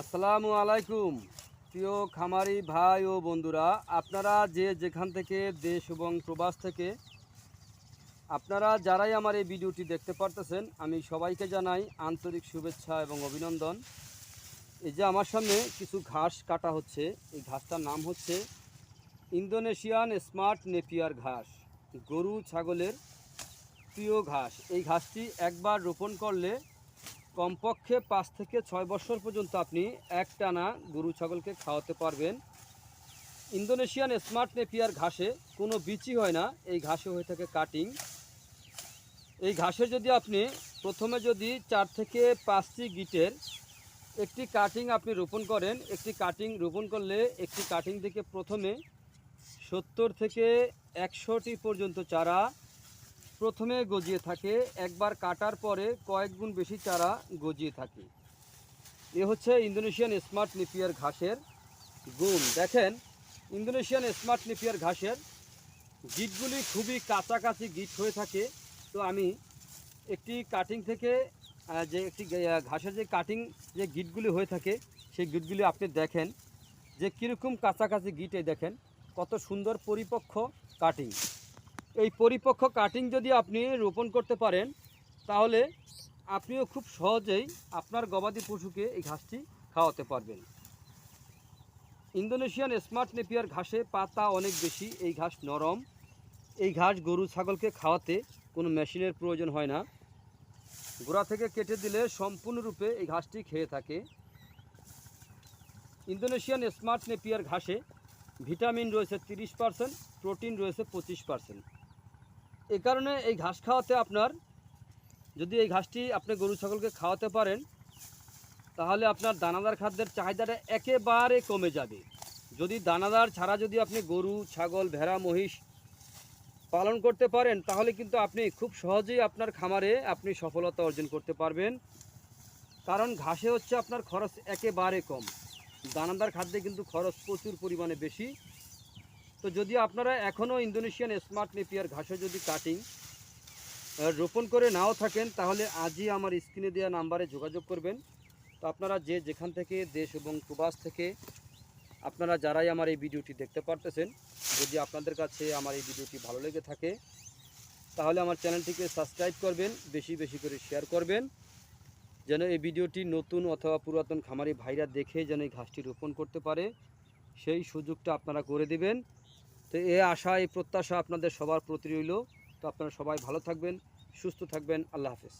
আসসালামু আলাইকুম। প্রিয় খামারি ভাই ও বন্ধুরা, আপনারা যে যেখান থেকে দেশ এবং প্রবাস থেকে, আপনারা যারাই আমার এই ভিডিওটি দেখতে পারতেছেন, আমি সবাইকে জানাই আন্তরিক শুভেচ্ছা এবং অভিনন্দন। এই যে আমার সামনে কিছু ঘাস কাটা হচ্ছে, এই ঘাসটার নাম হচ্ছে ইন্দোনেশিয়ান স্মার্ট নেপিয়ার ঘাস, গরু, ছাগলের প্রিয় ঘাস। এই ঘাসটি একবার রোপণ করলে কমপক্ষে পাঁচ থেকে ছয় বছর পর্যন্ত আপনি এক টানা গরু ছাগলকে খাওয়াতে পারবেন। ইন্দোনেশিয়ান স্মার্ট নেপিয়ার ঘাসে কোনো বিচি হয় না, এই ঘাসে হয়ে থাকে কাটিং। এই ঘাসে যদি আপনি প্রথমে যদি চার থেকে পাঁচটি গিটের একটি কাটিং আপনি রোপণ করেন, একটি কাটিং রোপণ করলে একটি কাটিং থেকে প্রথমে সত্তর থেকে একশোটি পর্যন্ত চারা প্রথমে গজিয়ে থাকে, একবার কাটার পরে কয়েক গুণ বেশি চারা গজিয়ে থাকে। এ হচ্ছে ইন্দোনেশিয়ান স্মার্ট নিপিয়ার ঘাসের গুণ। দেখেন, ইন্দোনেশিয়ান স্মার্ট নিপিয়ার ঘাসের গিটগুলি খুবই কাছাকাছি গিট হয়ে থাকে। তো আমি একটি কাটিং থেকে যে একটি ঘাসের যে কাটিং যে গিটগুলি হয়ে থাকে, সেই গিটগুলি আপনি দেখেন যে কীরকম কাছাকাছি গিটে দেখেন, কত সুন্দর পরিপক্ক কাটিং এই পরিপক্ক কাটিং যদি আপনি রোপণ করতে পারেন, তাহলে আপনিও খুব সহজেই আপনার গবাদি পশুকে এই ঘাসটি খাওয়াতে পারবেন। ইন্দোনেশিয়ান স্মার্ট নেপিয়ার ঘাসে পাতা অনেক বেশি, এই ঘাস নরম। এই ঘাস গরু, ছাগলকে খাওয়াতে কোনো মেশিনের প্রয়োজন হয় না। গোড়া থেকে কেটে দিলে সম্পূর্ণরূপে এই ঘাসটি খেয়ে থাকে। ইন্দোনেশিয়ান স্মার্ট নেপিয়ার ঘাসে ভিটামিন রয়েছে তিরিশ পার্সেন্ট, প্রোটিন রয়েছে পঁচিশ পার্সেন্ট। এই কারণে এই ঘাস খাওয়াতে আপনার, যদি এই ঘাসটি আপনি গরু ছাগলকে খাওয়াতে পারেন, তাহলে আপনার দানাদার খাদ্যের চাহিদাটা একেবারে কমে যাবে। যদি দানাদার ছাড়া যদি আপনি গরু, ছাগল, ভেড়া, মহিষ পালন করতে পারেন, তাহলে কিন্তু আপনি খুব সহজেই আপনার খামারে আপনি সফলতা অর্জন করতে পারবেন। কারণ ঘাসে হচ্ছে আপনার খরচ একেবারে কম। দানাদার খাদ্যে কিন্তু খরচ প্রচুর পরিমাণে বেশি। তো যদি আপনারা এখনও ইন্দোনেশিয়ান স্মার্ট নেপিয়ার ঘাসে যদি কাটিং রোপণ করে নাও থাকেন, তাহলে আজই আমার স্ক্রিনে দেওয়া নাম্বারে যোগাযোগ করবেন। তো আপনারা যে যেখান থেকে দেশ এবং প্রবাস থেকে আপনারা যারাই আমার এই ভিডিওটি দেখতে পারতেছেন, যদি আপনাদের কাছে আমার এই ভিডিওটি ভালো লেগে থাকে, তাহলে আমার চ্যানেলটিকে সাবস্ক্রাইব করবেন, বেশি বেশি করে শেয়ার করবেন, যেন এই ভিডিওটি নতুন অথবা পুরাতন খামারি ভাইরা দেখে যেন এই ঘাসটি রোপণ করতে পারে। সেই সুযোগটা আপনারা করে দিবেন। তো এ আশা এই প্রত্যাশা আপনাদের সবার প্রতি রইল। তো আপনারা সবাই ভালো থাকবেন, সুস্থ থাকবেন। আল্লাহ হাফেজ।